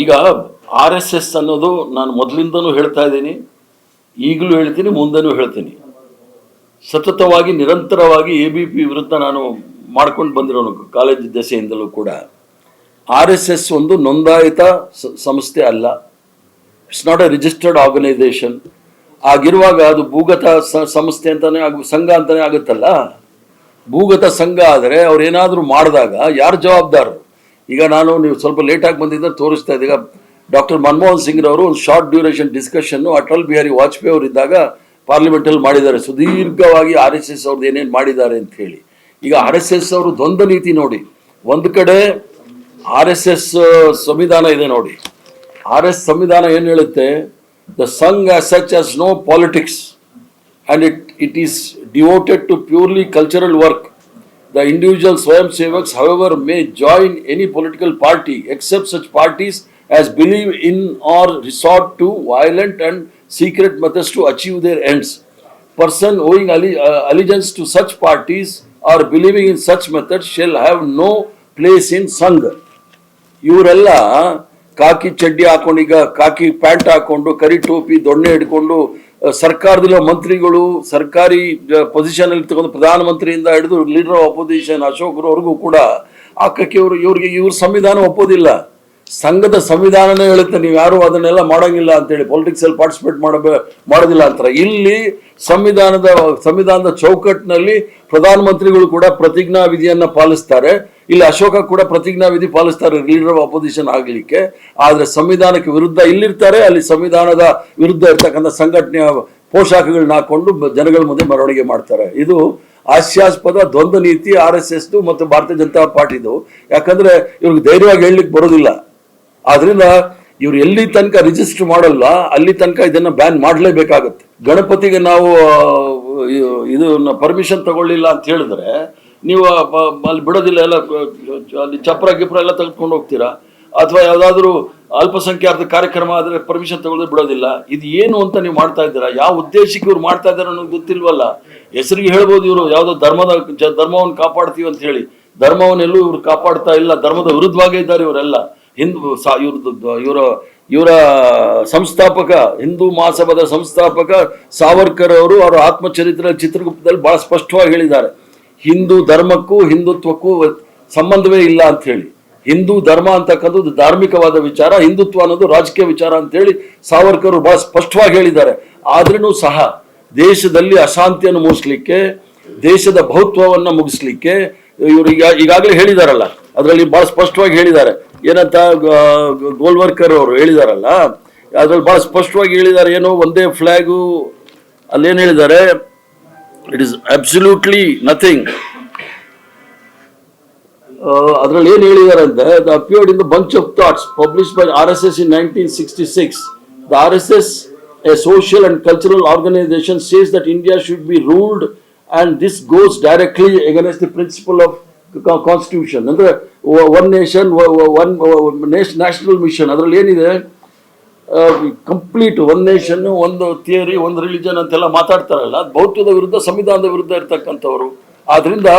ಈಗ R S S ಅನ್ನೋದು ನಾನು ಮೊದಲಿಂದನೂ ಹೇಳ್ತಾ ಇದ್ದೀನಿ, ಈಗಲೂ ಹೇಳ್ತೀನಿ, ಮುಂದೆನೂ ಹೇಳ್ತೀನಿ. ಸತತವಾಗಿ, ನಿರಂತರವಾಗಿ ಎ ಬಿ ಪಿ ವಿರುದ್ಧ ನಾನು ಮಾಡ್ಕೊಂಡು ಬಂದಿರೋನು ಕಾಲೇಜ್ ದೆಸೆಯಿಂದಲೂ ಕೂಡ. ಆರ್ ಎಸ್ ಎಸ್ ಒಂದು ನೋಂದಾಯಿತ ಸಂಸ್ಥೆ ಅಲ್ಲ. It's not a registered organisation ಆಗಿರುವಾಗ ಅದು ಭೂಗತ ಸಂಸ್ಥೆ ಅಂತಾನೆ ಆಗ, ಸಂಘ ಅಂತಲೇ ಆಗುತ್ತಲ್ಲ? ಭೂಗತ ಸಂಘ ಆದರೆ ಅವ್ರು ಏನಾದರೂ ಮಾಡಿದಾಗ ಯಾರು ಜವಾಬ್ದಾರರು ಈಗ ನಾನು ನೀವು ಸ್ವಲ್ಪ ಲೇಟಾಗಿ ಬಂದಿದ್ದ ತೋರಿಸ್ತಾ ಇದ್ದೀಗ. ಡಾಕ್ಟರ್ ಮನಮೋಹನ್ ಸಿಂಗ್ರವರು ಒಂದು ಶಾರ್ಟ್ ಡ್ಯೂರೇಷನ್ ಡಿಸ್ಕಷನ್ನು ಅಟಲ್ ಬಿಹಾರಿ ವಾಜಪೇಯಿ ಅವರು ಇದ್ದಾಗ ಪಾರ್ಲಿಮೆಂಟಲ್ಲಿ ಮಾಡಿದ್ದಾರೆ. ಸುದೀರ್ಘವಾಗಿ ಆರ್ ಎಸ್ ಎಸ್ ಅವ್ರದ್ದು ಏನೇನು ಮಾಡಿದ್ದಾರೆ ಅಂತ ಹೇಳಿ. ಈಗ ಆರ್ ಎಸ್ ಎಸ್ ಅವರು ದ್ವಂದ್ವ ನೀತಿ ನೋಡಿ. ಒಂದು ಕಡೆ ಆರ್ ಎಸ್ ಎಸ್ ಸಂವಿಧಾನ ಇದೆ ನೋಡಿ. ಆರ್ ಎಸ್ ಸಂವಿಧಾನ ಏನು ಹೇಳುತ್ತೆ? The Sangh such as no politics and it it is devoted to purely cultural work. The individual Swayam Sevaks, however, may join any political party except such parties as believe in or resort to violent and secret methods to achieve their ends. Person owing alle- uh, allegiance to such parties or believing in such methods shall have no place in Sangha. ಇವರೆಲ್ಲ ಕಾಕಿ ಚಡ್ಡಿ ಹಾಕೊಂಡು ಈಗ ಕಾಕಿ pant ಹಾಕೊಂಡು ಕರಿ ಟೋಪಿ ದೊಣ್ಣೆ ಹಿಡ್ಕೊಂಡು ಆ, ಸರ್ಕಾರದಲ್ಲಿರೋ ಮಂತ್ರಿಗಳು, ಸರ್ಕಾರಿ ಪೊಸಿಷನ್ ಅಲ್ಲಿ ತಗೊಂಡು ಪ್ರಧಾನಮಂತ್ರಿಯಿಂದ ಹಿಡಿದು ಲೀಡರ್ ಆಫ್ ಅಪೋಸಿಷನ್ ಅಶೋಕ್ರವರೆಗೂ ಕೂಡ ಹಾಕಕ್ಕೆ ಇವರು, ಇವ್ರಿಗೆ ಇವ್ರ ಸಂವಿಧಾನ ಒಪ್ಪೋದಿಲ್ಲ. ಸಂಘದ ಸಂವಿಧಾನನೇ ಹೇಳುತ್ತೆ, ನೀವು ಯಾರು ಅದನ್ನೆಲ್ಲ ಮಾಡೋಂಗಿಲ್ಲ ಅಂತೇಳಿ ಪಾಲಿಟಿಕ್ಸ್ ಅಲ್ಲಿ ಪಾರ್ಟಿಸಿಪೇಟ್ ಮಾಡಬೇ, ಮಾಡೋದಿಲ್ಲ ಅಂತಾರೆ. ಇಲ್ಲಿ ಸಂವಿಧಾನದ ಸಂವಿಧಾನದ ಚೌಕಟ್ಟಿನಲ್ಲಿ ಪ್ರಧಾನಮಂತ್ರಿಗಳು ಕೂಡ ಪ್ರತಿಜ್ಞಾ ವಿಧಿಯನ್ನ ಪಾಲಿಸ್ತಾರೆ. ಇಲ್ಲಿ ಅಶೋಕ ಕೂಡ ಪ್ರತಿಜ್ಞಾ ವಿಧಿ ಪಾಲಿಸ್ತಾರೆ ಲೀಡರ್ ಆಫ್ ಅಪೋಸಿಷನ್ ಆಗಲಿಕ್ಕೆ. ಆದ್ರೆ ಸಂವಿಧಾನಕ್ಕೆ ವಿರುದ್ಧ ಇಲ್ಲಿರ್ತಾರೆ, ಅಲ್ಲಿ ಸಂವಿಧಾನದ ವಿರುದ್ಧ ಇರ್ತಕ್ಕಂಥ ಸಂಘಟನೆಯ ಪೋಷಾಕಗಳನ್ನ ಹಾಕೊಂಡು ಜನಗಳ ಮುಂದೆ ಮೆರವಣಿಗೆ ಮಾಡ್ತಾರೆ. ಇದು ಹಾಸ್ಯಾಸ್ಪದ ದ್ವಂದ್ವ ನೀತಿ ಆರ್ ಎಸ್ ಎಸ್ ಮತ್ತು ಭಾರತೀಯ ಜನತಾ ಪಾರ್ಟಿದು. ಯಾಕಂದ್ರೆ ಇವ್ರಿಗೆ ಧೈರ್ಯವಾಗಿ ಹೇಳಲಿಕ್ಕೆ ಬರೋದಿಲ್ಲ. ಆದ್ರಿಂದ ಇವ್ರು ಎಲ್ಲಿ ತನಕ ರಿಜಿಸ್ಟರ್ ಮಾಡಲ್ಲ, ಅಲ್ಲಿ ತನಕ ಇದನ್ನ ಬ್ಯಾನ್ ಮಾಡಲೇಬೇಕಾಗುತ್ತೆ. ಗಣಪತಿಗೆ ನಾವು ಇದನ್ನ ಪರ್ಮಿಷನ್ ತಗೊಳ್ಳಿಲ್ಲ ಅಂತ ಹೇಳಿದ್ರೆ ನೀವು ಅಲ್ಲಿ ಬಿಡೋದಿಲ್ಲ, ಎಲ್ಲ ಅಲ್ಲಿ ಚಪ್ರ, ಗಿಪ್ರ ಎಲ್ಲ ತೆಗೆದುಕೊಂಡು ಹೋಗ್ತೀರಾ? ಅಥವಾ ಯಾವುದಾದ್ರೂ ಅಲ್ಪಸಂಖ್ಯಾತ ಕಾರ್ಯಕ್ರಮ ಆದರೆ ಪರ್ಮಿಷನ್ ತಗೊಳ್ಳೋದು ಬಿಡೋದಿಲ್ಲ? ಇದು ಏನು ಅಂತ ನೀವು ಮಾಡ್ತಾ ಇದ್ದೀರಾ? ಯಾವ ಉದ್ದೇಶಕ್ಕೆ ಇವ್ರು ಮಾಡ್ತಾ ಇದ್ದಾರೆ ಅನ್ನೋದು ಗೊತ್ತಿಲ್ವಲ್ಲ? ಹೆಸರಿಗೆ ಹೇಳ್ಬೋದು ಇವರು, ಯಾವುದೋ ಧರ್ಮದ, ಜ- ಧರ್ಮವನ್ನು ಕಾಪಾಡ್ತೀವಿ ಅಂತ ಹೇಳಿ. ಧರ್ಮವನ್ನೆಲ್ಲೂ ಇವರು ಕಾಪಾಡ್ತಾ ಇಲ್ಲ, ಧರ್ಮದ ವಿರುದ್ಧವಾಗೇ ಇದ್ದಾರೆ ಇವರೆಲ್ಲ. ಹಿಂದೂ, ಸಾ ಇವ್ರದ್ದು ಇವರ ಇವರ ಸಂಸ್ಥಾಪಕ, ಹಿಂದೂ ಮಹಾಸಭಾದ ಸಂಸ್ಥಾಪಕ ಸಾವರ್ಕರ್ ಅವರು ಅವರ ಆತ್ಮಚರಿತ್ರೆ ಚಿತ್ರಗುಪ್ತದಲ್ಲಿ ಭಾಳ ಸ್ಪಷ್ಟವಾಗಿ ಹೇಳಿದ್ದಾರೆ. ಹಿಂದೂ ಧರ್ಮಕ್ಕೂ ಹಿಂದುತ್ವಕ್ಕೂ ಸಂಬಂಧವೇ ಇಲ್ಲ ಅಂತ ಹೇಳಿ. ಹಿಂದೂ ಧರ್ಮ ಅಂತಕ್ಕಂಥದ್ದು ಧಾರ್ಮಿಕವಾದ ವಿಚಾರ, ಹಿಂದುತ್ವ ಅನ್ನೋದು ರಾಜಕೀಯ ವಿಚಾರ ಅಂತ ಹೇಳಿ ಸಾವರ್ಕರ್ ಬಹಳ ಸ್ಪಷ್ಟವಾಗಿ ಹೇಳಿದ್ದಾರೆ. ಆದ್ರೂ ಸಹ ದೇಶದಲ್ಲಿ ಅಶಾಂತಿಯನ್ನು ಮೂಡಿಸ್ಲಿಕ್ಕೆ, ದೇಶದ ಬಹುತ್ವವನ್ನು ಮುಗಿಸ್ಲಿಕ್ಕೆ ಇವರು ಈಗ, ಈಗಾಗಲೇ ಹೇಳಿದಾರಲ್ಲ, ಅದರಲ್ಲಿ ಬಹಳ ಸ್ಪಷ್ಟವಾಗಿ ಹೇಳಿದ್ದಾರೆ. ಏನಂತ ಗೋಲ್ವರ್ಕರ್ ಅವರು ಹೇಳಿದಾರಲ್ಲ, ಅದ್ರಲ್ಲಿ ಬಹಳ ಸ್ಪಷ್ಟವಾಗಿ ಹೇಳಿದ್ದಾರೆ, ಏನೋ ಒಂದೇ ಫ್ಲ್ಯಾಗು ಅಲ್ಲೇನು ಹೇಳಿದ್ದಾರೆ ಇಟ್ ಇಸ್ ಅಬ್ಸಲ್ಯೂಟ್ಲಿ ನಥಿಂಗ್ ಅದರಲ್ಲಿ ಏನು ಹೇಳಿದ್ದಾರೆ ಅಂದ್ರೆ the appeared in the bunch of thoughts publish by R S S in nineteen sixty six the R S S a social and cultural organisation says that India should be ruled and this goes directly against the principle of constitution ಅಂದ್ರೆ one nation one national mission ಅದರಲ್ಲಿ ಏನಿದೆ? Complete one nation ಒಂದು theory ಒಂದು religion ಅಂತೆಲ್ಲ ಮಾತಾಡ್ತಾರಲ್ಲ ಬೌದ್ಧದ ವಿರುದ್ಧ, ಸಂವಿಧಾನದ ವಿರುದ್ಧ ಇರ್ತಕ್ಕಂಥವ್ರು. ಆದ್ರಿಂದ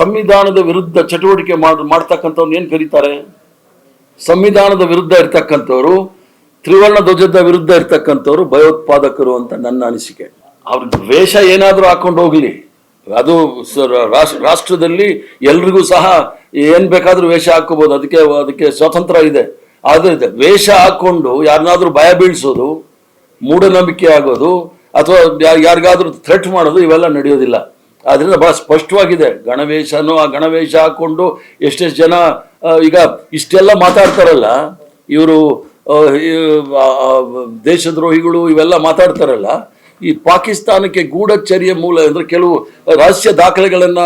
ಸಂವಿಧಾನದ ವಿರುದ್ಧ ಚಟುವಟಿಕೆ ಮಾಡ್ ಮಾಡ್ತಕ್ಕಂಥವ್ರು ಏನ್ ಕರೀತಾರೆ? ಸಂವಿಧಾನದ ವಿರುದ್ಧ ಇರ್ತಕ್ಕಂಥವ್ರು, ತ್ರಿವರ್ಣ ಧ್ವಜದ ವಿರುದ್ಧ ಇರ್ತಕ್ಕಂಥವ್ರು ಭಯೋತ್ಪಾದಕರು ಅಂತ ನನ್ನ ಅನಿಸಿಕೆ. ಅವ್ರ ವೇಷ ಏನಾದರೂ ಹಾಕೊಂಡು ಹೋಗ್ಲಿ ಅದು ರಾಷ್ಟ್ರದಲ್ಲಿ ಎಲ್ರಿಗೂ ಸಹ ಏನ್ ಬೇಕಾದ್ರೂ ವೇಷ ಹಾಕೋಬಹುದು ಅದಕ್ಕೆ ಅದಕ್ಕೆ ಸ್ವಾತಂತ್ರ್ಯ ಇದೆ. ಆದ್ರೆ ವೇಷ ಹಾಕೊಂಡು ಯಾರನ್ನಾದ್ರೂ ಭಯ ಬೀಳಿಸೋದು, ಮೂಢನಂಬಿಕೆ ಆಗೋದು, ಅಥವಾ ಯಾರಿಗಾದ್ರೂ ಥ್ರೆಟ್ ಮಾಡೋದು, ಇವೆಲ್ಲ ನಡೆಯೋದಿಲ್ಲ. ಆದ್ರಿಂದ ಬಹಳ ಸ್ಪಷ್ಟವಾಗಿದೆ. ಗಣವೇಷನು ಆ ಗಣವೇಶ ಹಾಕೊಂಡು ಎಷ್ಟೆಷ್ಟು ಜನ ಈಗ ಇಷ್ಟೆಲ್ಲ ಮಾತಾಡ್ತಾರಲ್ಲ, ಇವರು ದೇಶದ್ರೋಹಿಗಳು ಇವೆಲ್ಲ ಮಾತಾಡ್ತಾರಲ್ಲ, ಈ ಪಾಕಿಸ್ತಾನಕ್ಕೆ ಗೂಢಚರ್ಯ ಮೂಲ ಅಂದ್ರೆ ಕೆಲವು ರಹಸ್ಯ ದಾಖಲೆಗಳನ್ನ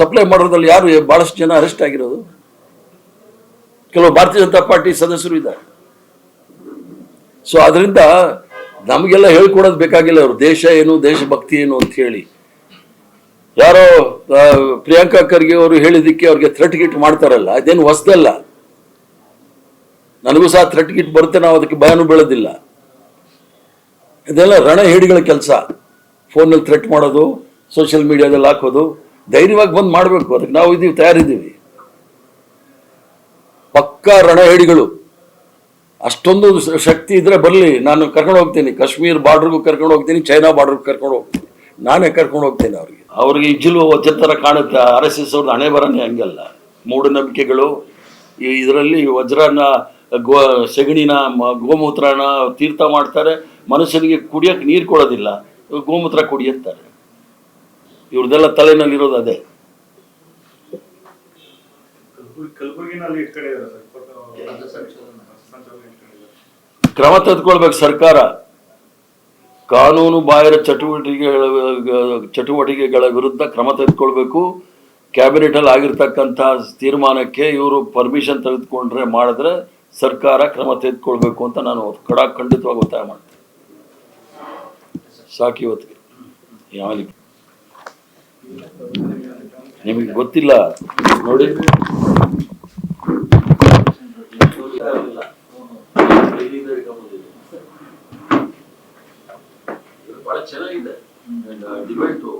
ಸಪ್ಲೈ ಮಾಡೋದ್ರಲ್ಲಿ ಯಾರು ಬಹಳಷ್ಟು ಜನ ಅರೆಸ್ಟ್ ಆಗಿರೋದು? ಕೆಲವು ಭಾರತೀಯ ಜನತಾ ಪಾರ್ಟಿ ಸದಸ್ಯರು ಇದ್ದಾರೆ. ಸೊ ಅದರಿಂದ ನಮಗೆಲ್ಲ ಹೇಳ್ಕೊಡೋದು ಬೇಕಾಗಿಲ್ಲ ಅವರು. ದೇಶ ಏನು ದೇಶಭಕ್ತಿ ಏನು ಅಂತ ಹೇಳಿ. ಯಾರೋ ಪ್ರಿಯಾಂಕಾ ಖರ್ಗೆ ಅವರು ಹೇಳಿದ್ದಕ್ಕೆ ಅವ್ರಿಗೆ ಥ್ರೆಟ್ ಗಿಟ್ ಮಾಡ್ತಾರಲ್ಲ, ಅದೇನು ಹೊಸದಲ್ಲ. ನನಗೂ ಸಹ ಥ್ರೆಟ್ ಗಿಟ್ ಬರುತ್ತೆ, ನಾವು ಅದಕ್ಕೆ ಭಯನೂ ಬೀಳೋದಿಲ್ಲ. ಇದೆಲ್ಲ ರಣ ಹೇಡಿಗಳ ಕೆಲಸ. ಫೋನಲ್ಲಿ ಥ್ರೆಟ್ ಮಾಡೋದು ಸೋಷಿಯಲ್ ಮೀಡಿಯಾದಲ್ಲಿ ಹಾಕೋದು, ಧೈರ್ಯವಾಗಿ ಬಂದು ಮಾಡಬೇಕು. ಅದಕ್ಕೆ ನಾವು ಇದೀವಿ, ತಯಾರಿದ್ದೀವಿ. ಪಕ್ಕಾ ರಣಹೇಡಿಗಳು. ಅಷ್ಟೊಂದು ಶಕ್ತಿ ಇದ್ರೆ ಬರಲಿ ನಾನು ಕರ್ಕೊಂಡು ಹೋಗ್ತೀನಿ. ಕಾಶ್ಮೀರ್ ಬಾರ್ಡ್ರಿಗೂ ಕರ್ಕೊಂಡು ಹೋಗ್ತೀನಿ ಚೈನಾ ಬಾರ್ಡ್ರಿಗೂ ಕರ್ಕೊಂಡು ಹೋಗ್ತೀನಿ. ನಾನೇ ಕರ್ಕೊಂಡು ಹೋಗ್ತೀನಿ ಅವ್ರಿಗೆ. ಅವ್ರಿಗೆ ಇಜ್ಜಲು ವಜ್ರ ಥರ ಕಾಣುತ್ತೆ. ಆರ್ ಎಸ್ ಎಸ್ ಅವ್ರದ್ದು ಹಣೆ ಬರನೇ ಹಂಗಲ್ಲ. ಮೂಢನಂಬಿಕೆಗಳು ಇದರಲ್ಲಿ ವಜ್ರನ ಗೋ ಸೆಗಣಿನ ಮ- ಗೋಮೂತ್ರನ ತೀರ್ಥ ಮಾಡ್ತಾರೆ. ಮನುಷ್ಯನಿಗೆ ಕುಡಿಯೋಕ್ಕೆ ನೀರು ಕೊಡೋದಿಲ್ಲ. ಗೋಮೂತ್ರ ಕುಡಿಯುತ್ತಾರೆ ಇವ್ರದ್ದೆಲ್ಲ ತಲೆನಲ್ಲಿರೋದು ಅದೇ. ಕಲಬುರಗಿನಲ್ಲಿ ಕಲಬುರ್ಗಿನಲ್ಲಿ ಕ್ರಮ ತೆಗೆದುಕೊಳ್ಬೇಕು ಸರ್ಕಾರ. ಕಾನೂನು ಬಾಹಿರ ಚಟುವಟಿಕೆಗಳ ಚಟುವಟಿಕೆಗಳ ವಿರುದ್ಧ ಕ್ರಮ ತೆಗೆದುಕೊಳ್ಬೇಕು. ಕ್ಯಾಬಿನೆಟ್ ಅಲ್ಲಿ ಆಗಿರ್ತಕ್ಕಂಥ ತೀರ್ಮಾನಕ್ಕೆ ಇವರು ಪರ್ಮಿಷನ್ ತೆಗೆದುಕೊಂಡ್ರೆ ಮಾಡಿದ್ರೆ ಸರ್ಕಾರ ಕ್ರಮ ತೆಗೆದುಕೊಳ್ಬೇಕು ಅಂತ ನಾನು ಕಡ, ಖಂಡಿತವಾಗಿ ಒತ್ತಾಯ ಮಾಡ್ತೀನಿ. ಸಾಕು ಇವತ್ತಿಗೆ. ಯಾವ ನಿಮಗೆ ಗೊತ್ತಿಲ್ಲ. ನೋಡಿ. ಬಹಳ ಚೆನ್ನಾಗಿದೆ. ಡಿಬೇಟು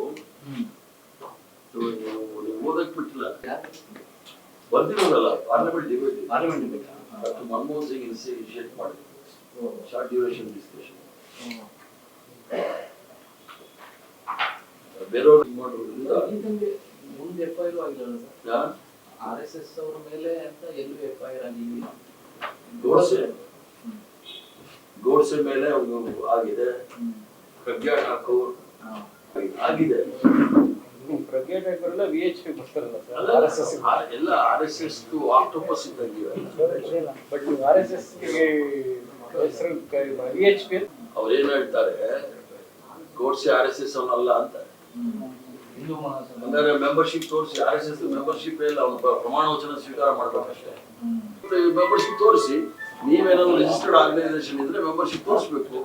ಓದಕ್ ಬಿಟ್ಟಿಲ್ಲ. ಬಂದಿರೋದಲ್ಲ ಪಾರ್ಲಿಮೆಂಟ್ ಡಿಬೇಟ್ ಪಾರ್ಲಿಮೆಂಟ್ ಬೇಕಾ ಡಾಕ್ಟರ್ ಮನಮೋಹನ್ ಸಿಂಗ್ ಇನಿಷಿಯೇಟ್ ಮಾಡಿದ್ರು. ಶಾರ್ಟ್ ಡ್ಯೂರೇಷನ್ ಡಿಸ್ಕಷನ್ ಬೇರೆಯವ್ರು ಮಾಡೋದ್ರಿಂದ ಮುಂದೆ ಎಫ್ ಐ ಆಗಿಲ್ಲ ಸರ್ ಆರ್ ಎಸ್ ಎಸ್ ಅವ್ರ ಮೇಲೆ ಅಂತ ಎಲ್ಲೂ ಎಫ್ ಐ ಆರ್ ಆಗಿಲ್ಲ. ಗೋಡ್ಸೆ ಗೋಡ್ಸೆ ಮೇಲೆ ಒಂದು ಆಗಿದೆ. ಪ್ರಜ್ಞಾ ಠಾಕೂರ್ ಆಗಿದೆ. ಪ್ರಜ್ಞಾ ಠಾಕೂರ್ ಎಲ್ಲ ವಿ ಎಚ್ ಪಿ ಬರ್ತಾರಲ್ಲ ಸರ್? ಆರ್ ಎಸ್ ಎಸ್ ಎಲ್ಲ ಆರ್ ಎಸ್ ಎಸ್ ಆಕ್ಟೋಪಸ್ ಇದ್ದಂಗೆ. But R S S V H P ಅವ್ರೇನ್ ಹೇಳ್ತಾರೆ? ಗೋಡ್ಸೆ ಆರ್ ಎಸ್ ಎಸ್ ಅವನಲ್ಲ ಅಂತ. ಹಿಂದೂ ಮಹಾಸಭಾ ಮೆಂಬರ್ಶಿಪ್ ತೋರಿಸಿ ಆರ್ ಎಸ್ ಎಸ್ ಮೆಂಬರ್ಶಿಪ್ ಎಲ್ಲ ಅವನು ಪ್ರಮಾಣ ವಚನ ಸ್ವೀಕಾರ ಮಾಡ್ಬೇಕಷ್ಟೇ. ಮೆಂಬರ್ಶಿಪ್ ತೋರಿಸಿ ನೀವೇನಾದ್ರು ರಿಜಿಸ್ಟರ್ಡ್ ಆರ್ಗನೈಸೇಷನ್ ಇದ್ರೆ ಮೆಂಬರ್ಶಿಪ್ ತೋರಿಸ್ಬೇಕು.